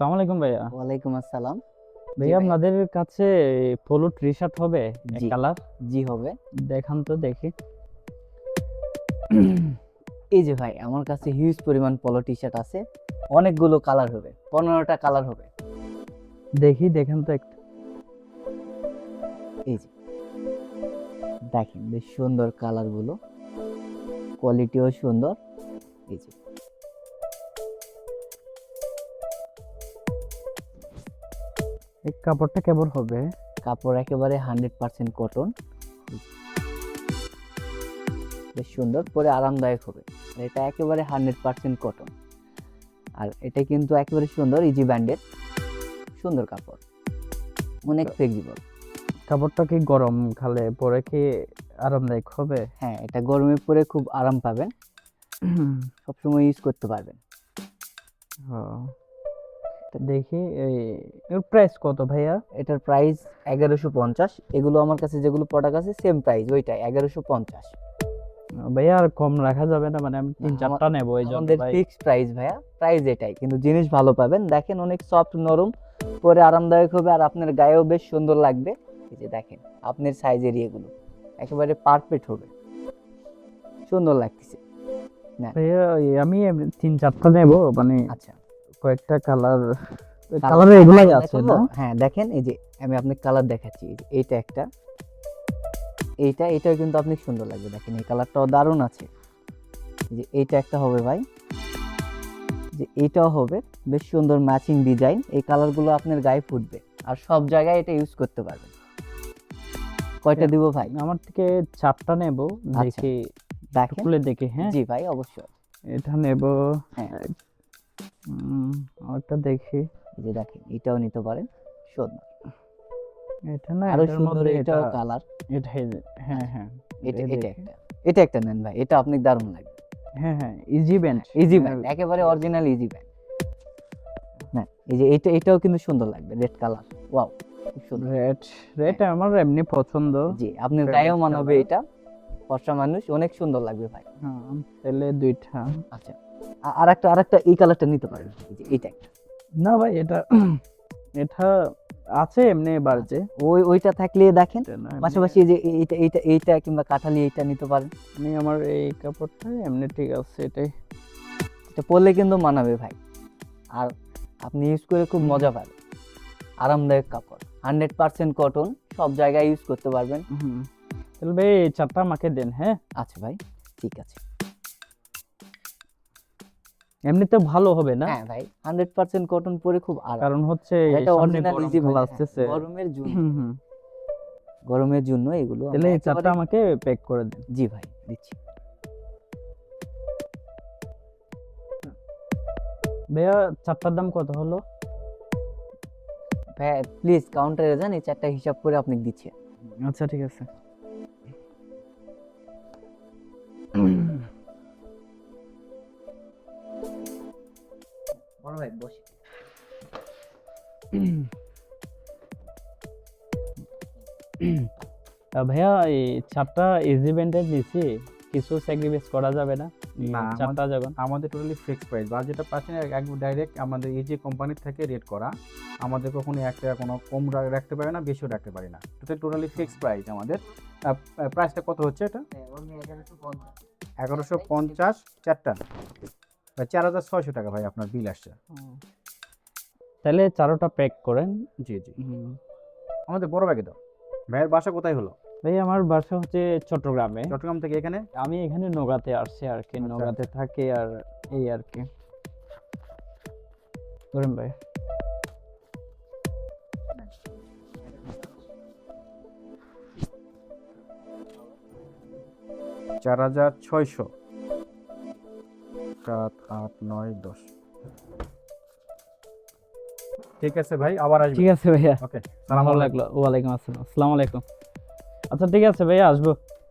সালাম আলাইকুম ভাইয়া। ওয়ালাইকুম আসসালাম। ভাইয়া আপনাদের কাছে পোলো টি শার্ট হবে? কালার জি। হবে। দেখান তো দেখি। এই যে ভাই আমার কাছে হিউজ পরিমাণ পলো টি শার্ট আছে। অনেকগুলো কালার হবে। পনেরোটা কালার হবে। দেখি দেখেন তো একটু। এই যে। দেখেন বেশ সুন্দর কালারগুলো কোয়ালিটিও সুন্দর। এই যে। এই কাপড়টা কেমন হবে? কাপড় একেবারে হান্ড্রেড পার্সেন্ট কটন বেশ সুন্দর পরে আরামদায়ক হবে। এটা একেবারে হান্ড্রেড পার্সেন্ট কটন আর এটা কিন্তু একেবারে সুন্দর ইজি ব্যান্ডেড সুন্দর কাপড়। অনেক ফ্লেক্সিবল কাপড়টা কি গরম খালে পরে কি আরামদায়ক হবে? হ্যাঁ এটা গরমে পরে খুব আরাম পাবেন। সবসময় ইউজ করতে পারবেন। ও। দেখি এই এর প্রাইস কত ভাইয়া? এটার প্রাইস এগারোশো পঞ্চাশ। এগুলো আমার কাছে যেগুলো প্রোডাক্ট আছে সেম প্রাইস ওইটাই এগারোশো পঞ্চাশ। ভাইয়া আর কম রাখা যাবে না মানে আমি তিন চারটা নেব এই জন্য আমাদের ফিক্সড প্রাইস ভাইয়া প্রাইস এটাই কিন্তু জিনিস ভালো পাবেন। দেখেন অনেক সফট নরম পরে আরামদায়ক হবে আর আপনার গায়েও বেশ সুন্দর লাগবে। এই যে দেখেন আপনার সাইজের ইয়েগুলো একেবারে পারফেক্ট হবে। সুন্দর লাগতেছে। ভাইয়া আমি তিন চারটা নেব মানে আচ্ছা। কয়েকটা কালার কালার এগুলাই আছে না? হ্যাঁ দেখেন এই যে আমি আপনাকে কালার দেখাচ্ছি এইটা একটা। এইটা এটাও কিন্তু আপনি সুন্দর লাগবে দেখেন এই কালারটাও দারুণ আছে। যে এইটা একটা হবে ভাই। যে এইটাও হবে বেশ সুন্দর ম্যাচিং ডিজাইন এই কালারগুলো আপনার গায়ে ফুটবে। আর সব জায়গায় এটা ইউজ করতে পারবেন। কয়টা দিব ভাই? আমার থেকে চারটা নেব দেখি দেখেন। খুলে দেখি হ্যাঁ? জি ভাই অবশ্যই। এটা নেব হ্যাঁ। আরেকটা দেখি। এই যে দেখেন এটাও নিতে পারেন সুন্দর। এটা না আরও সুন্দর এটাও কালার এটা হ্যাঁ হ্যাঁ এটা এটা একটা। এটা একটা নেন ভাই এটা আপনি দারুণ লাগবে। হ্যাঁ হ্যাঁ ইজি ব্যান্ড ইজি ব্যান্ড একেবারে অরিজিনাল ইজি ব্যান্ড না এই যে এটা এটাও কিন্তু সুন্দর লাগবে রেড কালার ওয়াও খুব সুন্দর। রেড রেড আমার এমনি পছন্দ। জি আপনার Favorite গায়েও মানাবে। এটা। ফর্সা মানুষ অনেক সুন্দর লাগবে ভাই। হ্যাঁ তাহলে দুইটা। আচ্ছা আ- আরেকটা আরেকটা এই কালারটা নিতে পারেন। এই এইটা একটা। না ভাই এটা এটা আছে এমনি বাড়িতে ওই ওইটা থাকলে দেখেন। পাশাপাশি যে এইটা এইটা এইটা কিংবা কাঁঠালি এইটা নিতে পারেন। আমি আমার এই কাপড়টা এমনি ঠিক আছে এটাই। এটা পরলে কিন্তু মানাবে ভাই। আর আপনি ইউজ করে খুব মজা পাবেন। আরামদায়ক কাপড়। হান্ড্রেড পার্সেন্ট কটন সব জায়গায় ইউজ করতে পারবেন। তাহলে ভাই এই চারটা আমাকে দেন হ্যাঁ? আচ্ছা ভাই ঠিক আছে। এমনিতে ভালো হবে না? হ্যাঁ ভাই হান্ড্রেড পার্সেন্ট কটন পরে খুব আরাম। কারণ হচ্ছে এটা অরিজিনাল ইজি কাল আসতেছে। গরমের জন্য। গরমের জন্য এগুলো তাহলে এই চারটা আমাকে প্যাক করে দেন। জি ভাই দিচ্ছি। ভাইয়া চারটার দাম কত হলো? ভাই প্লিজ কাউন্টারে যান এই চারটা হিসাব করে আপনি দিচ্ছি আচ্ছা ঠিক আছে। বড় ভাই বসে। ভাইয়া এই চারটা ইজি ব্যান্ডের দিছি কিছু স্যাক্রিফাইস করা যাবে না। চারটা যখন আমাদের টোটালি ফিক্সড প্রাইস বা যেটা পাচ্ছেন একদম ডাইরেক্ট আমাদের এই যে কোম্পানির থেকে রেট করা আমাদের কখনো এক টাকা কোনো কম রাখতে পারে না বেশিও রাখতে পারি না। এটা টোটালি ফিক্সড প্রাইস আমাদের। প্রাইসটা কত হচ্ছে এটা? এগারোশো পঞ্চাশ চারটা। চার হাজার ছয়শো টাকা ভাই আপনার বিল আসছে। তাহলে চারোটা প্যাক করেন। জি জি। আমাদের বড় ব্যাগে দাও। ভাইয়ের বাসা কোথায় হলো? ভাই আমার বাসা হচ্ছে চট্টগ্রামে। চট্টগ্রাম থেকে এখানে? আমি এখানে নগাতে আসছি আর কি আচ্ছা। নগাতে থাকি আর এই আর কি। ধরেন ভাই। চার হাজার ছয়শো। সাত আট নয় দশ। ঠিক আছে ভাই আবার আসব। ঠিক আছে ভাইয়া। ওকে ভালো লাগল। ওয়ালাইকুম আসসালাম। আসসালামু আলাইকুম। আচ্ছা ঠিক আছে ভাইয়া আসব।